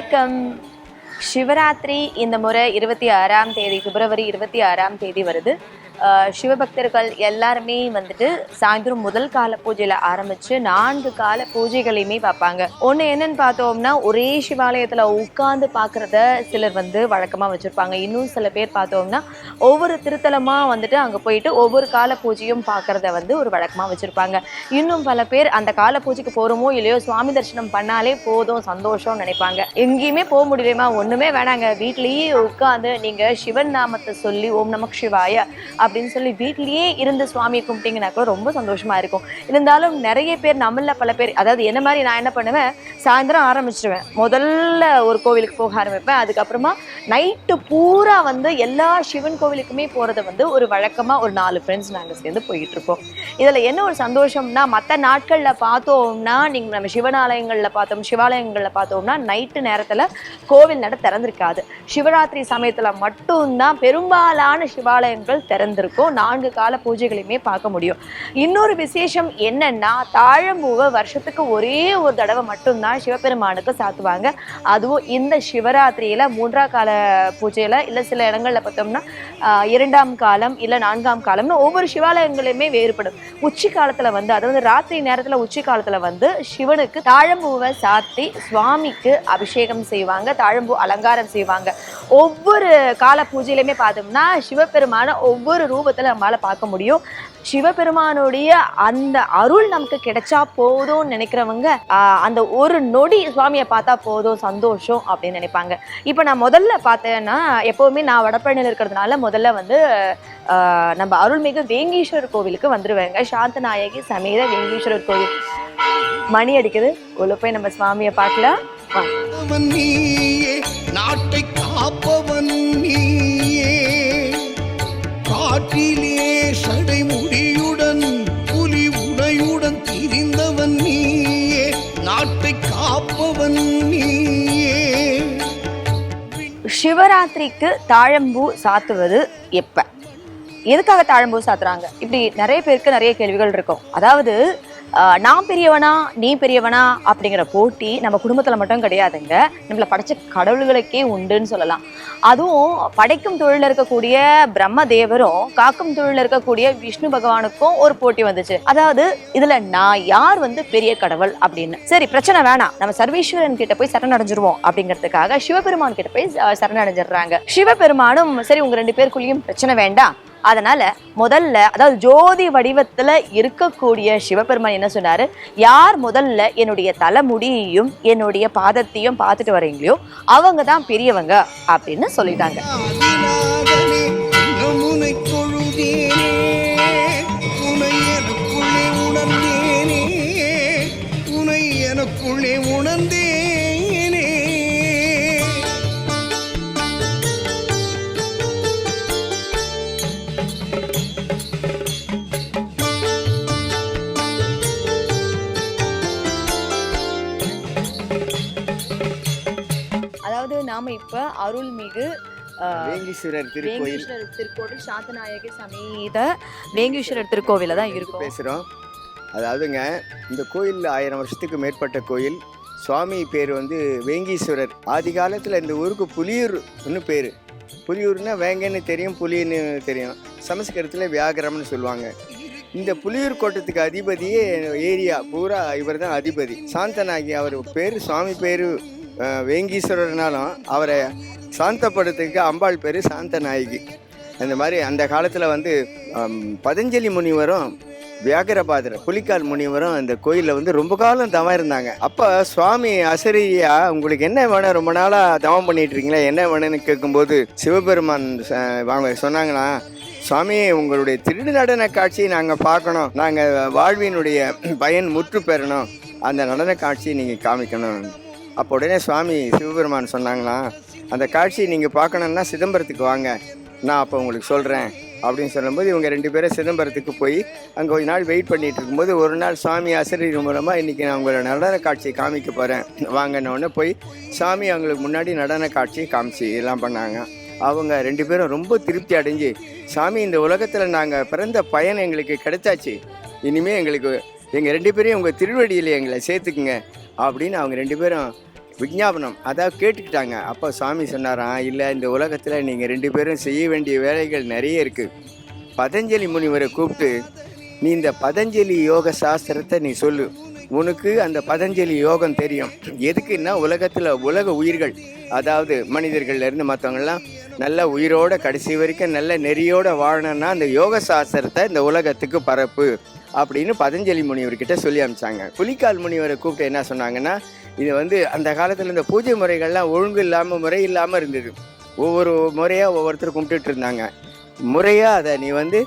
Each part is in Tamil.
வணக்கம். சிவராத்திரி இந்த முறை இருபத்தி ஆறாம் தேதி பிப்ரவரி இருபத்தி ஆறாம் தேதி வருது. சிவபக்தர்கள் எல்லாருமே வந்துட்டு சாயந்தரம் முதல் கால பூஜையில ஆரம்பிச்சு நான்கு கால பூஜைகளையுமே பார்ப்பாங்க. ஒண்ணு என்னன்னு பார்த்தோம்னா ஒரே சிவாலயத்துல உட்கார்ந்து பார்க்குறத சிலர் வந்து வழக்கமா வச்சிருப்பாங்க. இன்னும் சில பேர் பார்த்தோம்னா ஒவ்வொரு திருத்தலமா வந்துட்டு அங்க போயிட்டு ஒவ்வொரு கால பூஜையும் பார்க்கறத வந்து ஒரு வழக்கமா வச்சிருப்பாங்க. இன்னும் பல பேர் அந்த கால பூஜைக்கு போறோமோ இல்லையோ சுவாமி தரிசனம் பண்ணாலே போதும் சந்தோஷம் நினைப்பாங்க. எங்கேயுமே போக முடியலையுமா ஒண்ணுமே வேணாங்க. வீட்லயே உட்காந்து நீங்க சிவன் நாமத்தை சொல்லி ஓம் நமக் சிவாய அப்படின்னு சொல்லி வீட்லேயே இருந்து சுவாமியை கும்பிட்டீங்கன்னா கூட ரொம்ப சந்தோஷமா இருக்கும். இருந்தாலும் நிறைய பேர் நம்மள பல பேர் அதாவது என்ன மாதிரி நான் என்ன பண்ணுவேன்? சாயந்தரம் ஆரம்பிச்சிடுவேன் முதல்ல ஒரு கோவிலுக்கு போக ஆரம்பிப்பேன். அதுக்கப்புறமா நைட்டு பூரா வந்து எல்லா சிவன் கோவிலுக்குமே போகிறத வந்து ஒரு வழக்கமா ஒரு நாலு ஃப்ரெண்ட்ஸ் நாங்கள் சேர்ந்து போயிட்டு இதில் என்ன ஒரு சந்தோஷம்னா மற்ற நாட்களில் பார்த்தோம்னா நீங்கள் நம்ம சிவனாலயங்களில் பார்த்தோம் சிவாலயங்களில் பார்த்தோம்னா நைட்டு நேரத்தில் கோவில் நட திறந்திருக்காது. சிவராத்திரி சமயத்தில் மட்டும்தான் பெரும்பாலான சிவாலயங்கள் திறந்து இருக்கும் நான்கு கால பூஜைகளையுமே பார்க்க முடியும். இன்னொரு விசேஷம் என்னன்னா தாழம்பூவை வருஷத்துக்கு ஒரே ஒரு தடவை மட்டும்தான் சிவபெருமானுக்கு சாத்துவாங்க. அதுவும் இந்த சிவராத்திரியில மூன்றாம் கால பூஜையில இல்லை சில இடங்களில் பார்த்தோம்னா இரண்டாம் காலம் இல்லை நான்காம் காலம்னு ஒவ்வொரு சிவாலயங்களையுமே வேறுபடும். உச்சி காலத்துல வந்து அதாவது ராத்திரி நேரத்துல உச்சி காலத்துல வந்து சிவனுக்கு தாழம்பூவை சாத்தி சுவாமிக்கு அபிஷேகம் செய்வாங்க தாழம்பூ அலங்காரம் செய்வாங்க. ஒவ்வொரு கால பூஜையிலுமே பார்த்தோம்னா சிவபெருமான ஒவ்வொரு ரூபத்தில் நம்மளால் பார்க்க முடியும். சிவபெருமானுடைய அந்த அருள் நமக்கு கிடைச்சா போதும்னு நினைக்கிறவங்க அந்த ஒரு நொடி சுவாமியை பார்த்தா போதும் சந்தோஷம் அப்படின்னு நினைப்பாங்க. இப்போ நான் முதல்ல பார்த்தேன்னா எப்போவுமே நான் வடபழனியில் இருக்கிறதுனால முதல்ல வந்து நம்ம அருள்மிகு வேங்கீஸ்வரர் கோவிலுக்கு வந்துடுவேங்க சாந்த நாயகி சமேத வேங்கீஸ்வரர் கோவில். மணி அடிக்குது. உள்ள போய் நம்ம சுவாமியை பார்க்கலாம். நாட்டை காப்பவன் சிவராத்திரிக்கு தாழம்பூ சாத்துவது எப்ப? எதுக்காக தாழம்பூ சாத்துறாங்க? இப்படி நிறைய பேருக்கு நிறைய கேள்விகள் இருக்கும். அதாவது நான் பெரியவனா நீ பெரியவனா அப்படிங்கிற போட்டி நம்ம குடும்பத்தில் மட்டும் கிடையாதுங்க. நம்மள படைச்ச கடவுள்களுக்கே உண்டுன்னு சொல்லலாம். அதுவும் படைக்கும் தொழிலில் இருக்கக்கூடிய பிரம்ம தேவரும் காக்கும் தொழிலில் இருக்கக்கூடிய விஷ்ணு பகவானுக்கும் ஒரு போட்டி வந்துச்சு. அதாவது இதுல நான் யார் வந்து பெரிய கடவுள் அப்படின்னு. சரி பிரச்சனை வேணாம். நம்ம சர்வேஸ்வரன் கிட்ட போய் சரணடைஞ்சிருவோம் அப்படிங்கிறதுக்காக சிவபெருமான் கிட்ட போய் சரணடைஞ்சிடுறாங்க. சிவபெருமானும் சரி உங்க ரெண்டு பேருக்குள்ளேயும் பிரச்சனை வேண்டாம். அதனால முதல்ல அதாவது ஜோதி வடிவத்துல இருக்கக்கூடிய சிவபெருமான் என்ன சொன்னாரு? யார் முதல்ல என்னுடைய தலைமுடியையும் என்னுடைய பாதத்தையும் பார்த்துட்டு வரீங்களோ அவங்க தான் பெரியவங்க அப்படின்னு சொல்லிட்டாங்க. நாம இப்ப அருள்மிகு வேங்கீஸ்வரர் திருக்கோயில். திருக்கோவில் சாந்தநாயகி சமேத வேங்கீஸ்வரர் திருக்கோவில தான் இருக்கும். பேசுகிறோம் அதாவதுங்க இந்த கோயில் ஆயிரம் வருஷத்துக்கு மேற்பட்ட கோயில். சுவாமி பேர் வந்து வேங்கீஸ்வரர். ஆதி காலத்தில் இந்த ஊருக்கு புலியூர்னு பேர். புலியூர்னா வேங்கன்னு தெரியும் புலின்னு தெரியும். சமஸ்கிருதத்தில் வியாகரம்னு சொல்லுவாங்க. இந்த புலியூர் கோட்டத்துக்கு அதிபதியே ஏரியா. பூரா இவர் தான் அதிபதி. சாந்தனாகி அவர் பேர் சுவாமி பேர் வேங்கீஸ்வரர்னாலும் அவரை சாந்தப்படுத்துக்கு அம்பாள் பேர் சாந்த நாயகி அந்த மாதிரி அந்த காலத்தில் வந்து பதஞ்சலி முனிவரும் வியாகரபாதர் புலிக்கால் முனிவரும் அந்த கோயிலில் வந்து ரொம்ப காலம் தவம் இருந்தாங்க. அப்போ சுவாமி அசரியா உங்களுக்கு என்ன வேணும்? ரொம்ப நாளாக தவம் பண்ணிட்டு இருக்கீங்களா என்ன வேணும்னு கேட்கும்போது சிவபெருமான் வாங்க சொன்னாங்களா சுவாமி உங்களுடைய திருடு நடன காட்சியை நாங்கள் பார்க்கணும். நாங்கள் வாழ்வினுடைய பயன் முற்று பெறணும். அந்த நடன காட்சியை நீங்கள் காமிக்கணும். அப்போ உடனே சுவாமி சிவபெருமான் சொன்னாங்களாம் அந்த காட்சியை நீங்கள் பார்க்கணுன்னா சிதம்பரத்துக்கு வாங்க. நான் அப்போ உங்களுக்கு சொல்கிறேன் அப்படின்னு சொல்லும்போது இவங்க ரெண்டு பேரும் சிதம்பரத்துக்கு போய் அங்கே கொஞ்ச நாள் வெயிட் பண்ணிகிட்டு இருக்கும்போது ஒரு நாள் சாமி ஆசிரியர் மூலமாக இன்றைக்கி நான் உங்களை நடன காட்சியை காமிக்க போகிறேன் வாங்கினோடனே போய் சாமி அவங்களுக்கு முன்னாடி நடன காட்சியை காமிச்சு எல்லாம் பண்ணாங்க. அவங்க ரெண்டு பேரும் ரொம்ப திருப்தி அடைஞ்சு சாமி இந்த உலகத்தில் நாங்கள் பிறந்த பயன் எங்களுக்கு கிடைச்சாச்சு. இனிமேல் எங்களுக்கு எங்கள் ரெண்டு பேரையும் உங்கள் திருவடியில் எங்களை சேர்த்துக்குங்க. அப்படின்னு அவங்க ரெண்டு பேரும் விஞ்ஞாபனம் அதாவது கேட்டுக்கிட்டாங்க. அப்போ சுவாமி சொன்னாராம் இல்லை இந்த உலகத்தில் நீங்கள் ரெண்டு பேரும் செய்ய வேண்டிய வேலைகள் நிறைய இருக்குது பதஞ்சலி முனிவரை கூப்பிட்டு நீ இந்த பதஞ்சலி யோக சாஸ்திரத்தை நீ சொல்லு. உனக்கு அந்த பதஞ்சலி யோகம் தெரியும். எதுக்குன்னா உலகத்தில் உலக உயிர்கள் அதாவது மனிதர்கள்ல இருந்து மற்றவங்கெல்லாம் நல்ல உயிரோட கடைசி வரைக்கும் நல்ல நெறியோட வாழணும்னா அந்த யோக சாஸ்திரத்தை இந்த உலகத்துக்கு பரப்பு அப்படின்னு பதஞ்சலி முனிவர்கிட்ட சொல்லி அனுப்பிச்சாங்க. புலிக்கால் முனிவரை கூப்பிட்டு என்ன சொன்னாங்கன்னா இது வந்து அந்த காலத்தில் இந்த பூஜை முறைகள்லாம் ஒழுங்கு இல்லாமல் முறை இல்லாமல் இருந்தது. ஒவ்வொரு முறையாக ஒவ்வொருத்தர் கும்பிட்டுட்டு இருந்தாங்க. முறையாக அதை நீ வந்து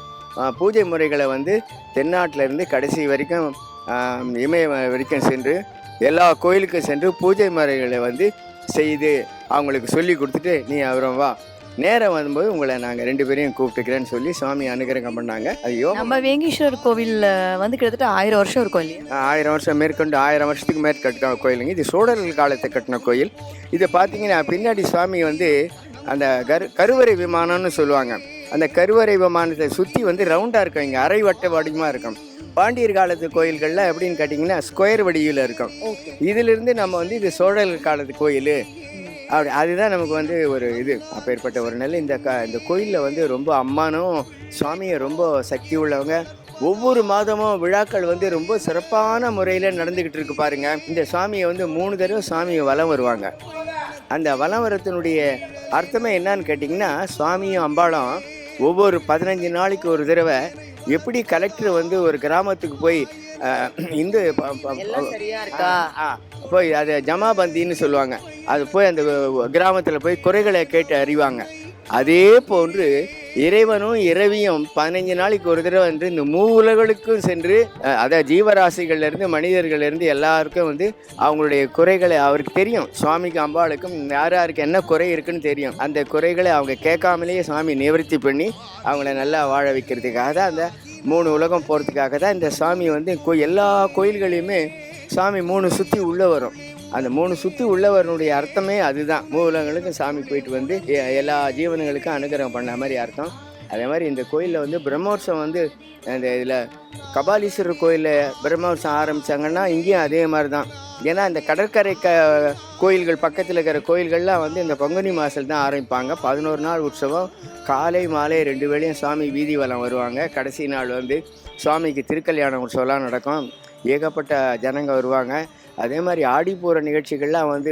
பூஜை முறைகளை வந்து தென்னாட்டிலேருந்து கடைசி வரைக்கும் இமய வரைக்கும் சென்று எல்லா கோயிலுக்கும் சென்று பூஜை முறைகளை வந்து செய்து அவங்களுக்கு சொல்லி கொடுத்துட்டு நீ அப்புறம் வா. நேரம் வரும்போது உங்களை நாங்கள் ரெண்டு பேரையும் கூப்பிட்டுக்கிறேன்னு சொல்லி சுவாமி அனுகிரகம் பண்ணாங்க. யோகம் நம்ம வேங்கீஸ்வரர் கோவில் வந்து கிட்டத்தட்ட ஆயிரம் வருஷம் இருக்கும் இல்லையா? ஆயிரம் வருஷம் மேற்கொண்டு ஆயிரம் வருஷத்துக்கு மேற்கொண்டு கட்டின கோயிலுங்க. இது சோழர்கள் காலத்தை கட்டின கோயில். இதை பார்த்தீங்கன்னா பின்னாடி சுவாமி வந்து அந்த கரு கருவறை விமானம்னு சொல்லுவாங்க. அந்த கருவறை விமானத்தை சுற்றி வந்து ரவுண்டாக இருக்கும். இங்கே அரை வட்ட வடிவமாக இருக்கும். பாண்டியர் காலத்து கோயில்களில் எப்படின்னு கேட்டிங்கன்னா ஸ்கொயர் வடிவில் இருக்கும். இதிலிருந்து நம்ம வந்து இது சோழர்கள் காலத்து கோயில். அப்படி அதுதான் நமக்கு வந்து ஒரு இது. அப்பேற்பட்ட ஒரு நிலை. இந்த க இந்த கோயிலில் வந்து ரொம்ப அம்மானும் சுவாமியை ரொம்ப சக்தி உள்ளவங்க. ஒவ்வொரு மாதமும் விழாக்கள் வந்து ரொம்ப சிறப்பான முறையில் நடந்துக்கிட்டு இருக்கு பாருங்க. இந்த சுவாமியை வந்து மூணு தடவை சுவாமியை வலம் வருவாங்க. அந்த வலம் வரத்தினுடைய அர்த்தமே என்னன்னு கேட்டிங்கன்னா சுவாமியும் அம்பாளும் ஒவ்வொரு பதினஞ்சு நாளைக்கு ஒரு தடவை எப்படி கலெக்டர் வந்து ஒரு கிராமத்துக்கு போய் இந்த போய் அது ஜமாபந்தின்னு சொல்லுவாங்க. அது போய் அந்த கிராமத்தில் போய் குறைகளை கேட்டு அறிவாங்க. அதே போன்று இறைவனும் இரவியும் பதினஞ்சு நாளைக்கு ஒரு தடவை வந்து இந்த மூ உலகளுக்கும் சென்று அதாவது ஜீவராசிகள்லேருந்து மனிதர்கள்லேருந்து எல்லாருக்கும் வந்து அவங்களுடைய குறைகளை அவருக்கு தெரியும். சுவாமிக்கு அம்பாளுக்கும் யார் யாருக்கு என்ன குறை இருக்குன்னு தெரியும். அந்த குறைகளை அவங்க கேட்காமலேயே சுவாமி நிவர்த்தி பண்ணி அவங்கள நல்லா வாழ வைக்கிறதுக்காக தான் அந்த மூணு உலகம் போகிறதுக்காக தான் இந்த சாமி வந்து கோ எல்லா கோயில்களையுமே சாமி மூணு சுற்றி உள்ளே வரும். அந்த மூணு சுற்றி உள்ளவருடைய அர்த்தமே அதுதான். மூலங்களுக்கும் சாமி போயிட்டு வந்து எல்லா ஜீவனங்களுக்கும் அனுகிரகம் பண்ண மாதிரி அர்த்தம். அதே மாதிரி இந்த கோயிலில் வந்து பிரம்மோற்சவம் வந்து அந்த இதில் கபாலீஸ்வரர் கோயிலில் பிரம்மோற்சவம் ஆரம்பித்தாங்கன்னா இங்கேயும் அதே மாதிரி தான் ஏன்னா இந்த கடற்கரை க கோயில்கள் பக்கத்தில் இருக்கிற கோயில்கள்லாம் வந்து இந்த பங்குனி மாதத்தில் தான் ஆரம்பிப்பாங்க. பதினோரு நாள் உற்சவம். காலை மாலை ரெண்டு வேளையும் சுவாமி வீதி வலம் வருவாங்க. கடைசி நாள் வந்து சுவாமிக்கு திருக்கல்யாண உற்சவம்லாம் நடக்கும். ஏகப்பட்ட ஜனங்க வருவாங்க. அதே மாதிரி ஆடிப்பூர நிகழ்ச்சிகள்லாம் வந்து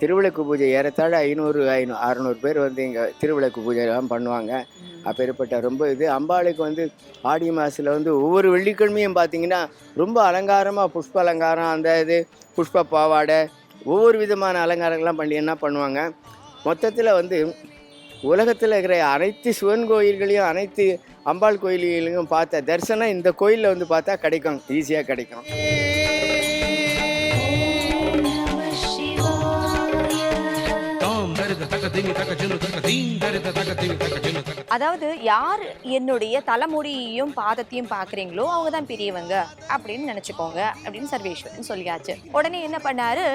திருவிளக்கு பூஜை ஏறத்தாழ ஐநூறு ஐநூ அறநூறு பேர் வந்து இங்கே திருவிளக்கு பூஜைலாம் பண்ணுவாங்க. அப்பேற்பட்ட ரொம்ப இது. அம்பாளுக்கு வந்து ஆடி மாதத்தில் வந்து ஒவ்வொரு வெள்ளிக்கிழமையும் பார்த்தீங்கன்னா ரொம்ப அலங்காரமாக புஷ்ப அலங்காரம் அந்த இது புஷ்ப பாவாடை ஒவ்வொரு விதமான அலங்காரங்கள்லாம் பண்ணி என்ன பண்ணுவாங்க? மொத்தத்தில் வந்து உலகத்தில் இருக்கிற அனைத்து சிவன் கோயில்களையும் அனைத்து அம்பாள் கோயில்களையும் பார்த்த தரிசனம் இந்த கோயிலில் வந்து பார்த்தா கிடைக்கும். ஈஸியாக கிடைக்கும். அதாவது யார் என்னுடைய தலைமுடியையும் பாதத்தையும் பாக்குறீங்களோ அவங்க தான் பெரியவங்க அப்படின்னு நினைச்சுக்கோங்க அப்படின்னு சர்வேஸ்வரன் சொல்லியாச்சு. உடனே என்ன பண்ணாரு?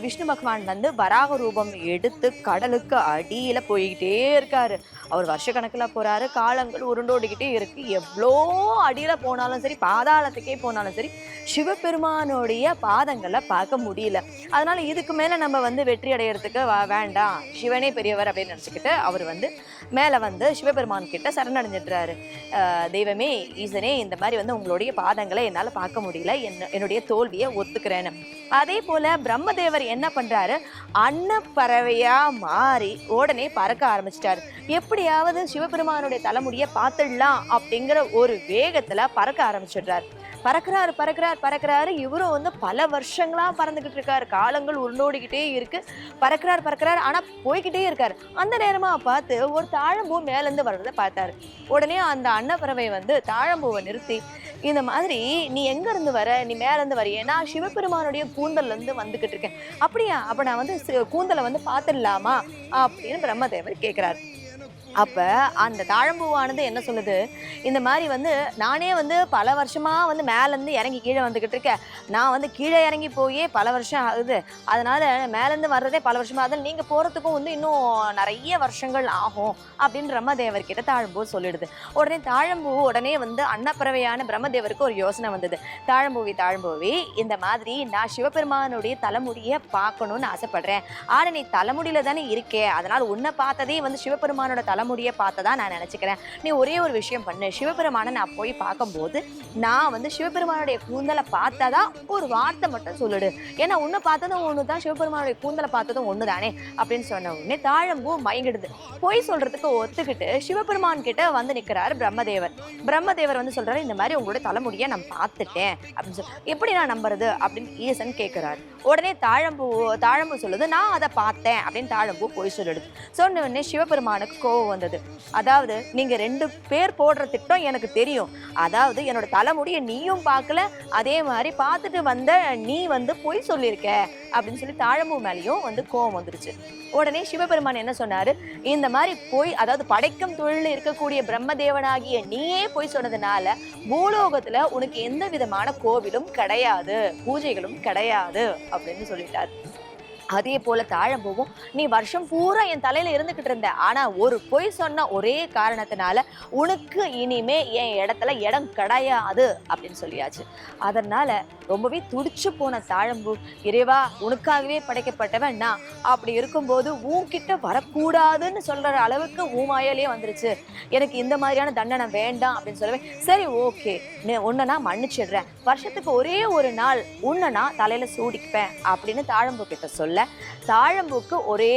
விஷ்ணு பகவான் வந்து வராக ரூபம் எடுத்து கடலுக்கு அடியில போய்கிட்டே இருக்காரு. அவர் வருஷக்கணக்கில் போகிறாரு காலங்கள் உருண்டோடிக்கிட்டே இருக்கு. எவ்வளோ அடியில் போனாலும் சரி பாதாளத்துக்கே போனாலும் சரி சிவபெருமானுடைய பாதங்களை பார்க்க முடியல. அதனால இதுக்கு மேலே நம்ம வந்து வெற்றி அடையிறதுக்கு வ- வேண்டாம். சிவனே பெரியவர் அப்படின்னு நினச்சிக்கிட்டு அவர் வந்து மேலே வந்து சிவபெருமான் கிட்ட சரணடைஞ்சிடுறாரு. தெய்வமே ஈசனே இந்த மாதிரி வந்து உங்களுடைய பாதங்களை என்னால் பார்க்க முடியல. என்ன என்னுடைய தோல்வியை ஒத்துக்கிறேன்னு. அதே போல பிரம்மதேவர் என்ன பண்ணுறாரு அன்னப்பறவையாக மாறி உடனே பறக்க ஆரம்பிச்சிட்டாரு. எப்படியாவது சிவபெருமானுடைய தலைமுடியை பார்த்துடலாம் அப்படிங்கிற ஒரு வேகத்தில் பறக்க ஆரம்பிச்சிடுறாரு. பறக்கிறாரு பறக்கிறார் பறக்கிறாரு. இவரும் வந்து பல வருஷங்களா பறந்துக்கிட்டு இருக்காரு. காலங்கள் உருண்டோடிக்கிட்டே இருக்கு. பறக்கிறார் பறக்கிறார். ஆனால் போய்கிட்டே இருக்கார். அந்த நேரமாக பார்த்து ஒரு தாழம்பூ மேலேருந்து வர்றதை பார்த்தாரு. உடனே அந்த அன்னப்பறவை வந்து தாழம்பூவை நிறுத்தி இந்த மாதிரி நீ எங்கேருந்து வர? நீ மேலேருந்து வரையே. நான் சிவபெருமானுடைய கூந்தல்லேருந்து வந்துக்கிட்டு இருக்கேன். அப்படியா? அப்போ நான் வந்து கூந்தலை வந்து பார்த்துடலாமா? அப்படின்னு பிரம்மதேவர் கேட்குறாரு அப்போ அந்த தாழம்பூவானது என்ன சொல்லுது? இந்த மாதிரி வந்து நானே வந்து பல வருஷமாக வந்து மேலேருந்து இறங்கி கீழே வந்துக்கிட்டு இருக்கேன். நான் வந்து கீழே இறங்கி போயே பல வருஷம் ஆகுது. அதனால் மேலேருந்து வர்றதே பல வருஷமாக ஆகுது நீங்கள் போகிறதுக்கும் வந்து இன்னும் நிறைய வருஷங்கள் ஆகும் அப்படின்னு பிரம்மதேவர் கிட்ட தாழம்பூ சொல்லிடுது. உடனே தாழம்பூ உடனே வந்து அன்னப்பறவையான பிரம்மதேவருக்கு ஒரு யோசனை வந்தது. தாழம்பூவி தாழம்பூவி இந்த மாதிரி நான் சிவபெருமானுடைய தலைமுடியை பார்க்கணும்னு ஆசைப்படுறேன். ஆனால் நீ தலைமுடியில் தானே இருக்கே. அதனால் உன்னை பார்த்ததே வந்து சிவபெருமானோட தலைமுடியை பார்த்ததா நான் நினைச்சுக்கிறேன். நீ ஒரே ஒரு விஷயம் பண்ணு. சிவபெருமானை நான் போய் பார்க்கும்போது நான் வந்து சிவபெருமானுடைய கூந்தலை பார்த்ததா ஒரு வார்த்தை மட்டும் சொல்லிடு. ஏன்னா உன்னை பார்த்ததும் ஒன்று தான் சிவபெருமானுடைய கூந்தலை பார்த்ததும் ஒன்று தானே அப்படின்னு சொன்ன உடனே தாழம்பூ மயங்கிடுது. பொய் சொல்றதுக்கு ஒத்துக்கிட்டு சிவபெருமான் கிட்ட வந்து நிற்கிறாரு பிரம்மதேவர். பிரம்மதேவர் வந்து சொல்றாரு இந்த மாதிரி உங்களுடைய தலைமுடியை நான் பார்த்துட்டேன். அப்படின்னு சொல்லி எப்படி நான் நம்புறது? அப்படின்னு ஈசன் கேட்கிறாரு உடனே தாழம்பூ தாழம்பூ சொல்லுது நான் அதை பார்த்தேன். அப்படின்னு தாழம்பூ பொய் சொல்லிடுது சொன்ன உடனே சிவபெருமானுக்கு கோவம் வந்தது. அதாவது நீங்க ரெண்டு பேர் போடுற திட்டம் எனக்கு தெரியும். அதாவது என்னோட தலைமுடியை நீயும் பார்க்கல அதே மாதிரி பார்த்துட்டு வந்த நீ வந்து பொய் சொல்லியிருக்க அப்படின்னு சொல்லி தாழம்பூ மேலேயும் வந்து கோவம் வந்துருச்சு. உடனே சிவபெருமான் என்ன சொன்னாரு? இந்த மாதிரி பொய் அதாவது படைக்கும் தொழில் இருக்கக்கூடிய பிரம்மதேவனாகிய நீயே பொய் சொன்னதுனால பூலோகத்துல உனக்கு எந்த விதமான கோவிலும் கிடையாது பூஜைகளும் கிடையாது அப்படின்னு சொல்லிட்டார். அதே போல தாழம்பூவும் நீ வருஷம் பூரா என் தலையில இருந்துகிட்டு இருந்த. ஆனா ஒரு பொய் சொன்ன ஒரே காரணத்தினால உனக்கு இனிமே என் இடத்துல இடம் கிடையாது அப்படின்னு சொல்லியாச்சு. அதனால ரொம்பவே துடிச்சு போன தாழம்பூ இறைவா உனக்காகவே படைக்கப்பட்டவன் நான். அப்படி இருக்கும்போது உன்கிட்ட வரக்கூடாதுன்னு சொல்ற அளவுக்கு ஊமாயாலே வந்துருச்சு. எனக்கு இந்த மாதிரியான தண்டனை வேண்டாம் அப்படின்னு சொல்லவே சரி ஓகே. உன்னை நான் மன்னிச்சிடுறேன். வருஷத்துக்கு ஒரே ஒரு நாள் உன்னை நான் தலையில சூடிப்பேன் அப்படின்னு தாழம்பூ கிட்ட சொல்ல சொல்ல தாழம்பூக்கு ஒரே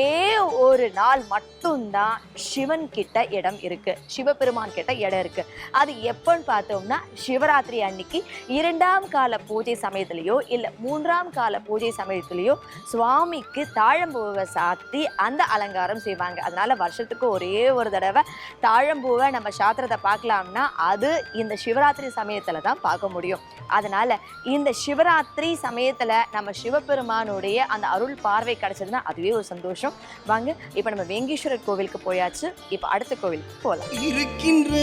ஒரு நாள் மட்டும்தான் சிவன் கிட்ட இடம் இருக்கு. சிவபெருமான் கிட்ட இடம் இருக்கு. அது எப்போன்னு பார்த்தோம்னா சிவராத்திரி அன்னைக்கு இரண்டாம் கால பூஜை சமயத்திலேயோ இல்லை மூன்றாம் கால பூஜை சமயத்திலேயோ சுவாமிக்கு தாழம்பூவை சாத்தி அந்த அலங்காரம் செய்வாங்க. அதனால வருஷத்துக்கு ஒரே ஒரு தடவை தாழம்பூவை நம்ம சாத்திரத்தை பார்க்கலாம்னா அது இந்த சிவராத்திரி சமயத்துல தான் பார்க்க முடியும். அதனால இந்த சிவராத்திரி சமயத்துல நம்ம சிவபெருமானுடைய அந்த அருள் பார்வை கிடைச்சதுன்னா அதுவே ஒரு சந்தோஷம். வாங்க இப்போ நம்ம வேங்கீஸ்வரர் கோவிலுக்கு போயாச்சு. இப்போ அடுத்த கோவிலுக்கு போகலாம் இருக்கின்ற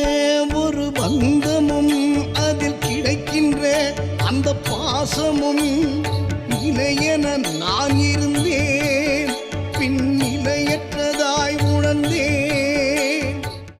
ஒரு பந்தமும் அதில் கிடைக்கின்ற அந்த பாசமும் இணையன நான் இருந்தேன்.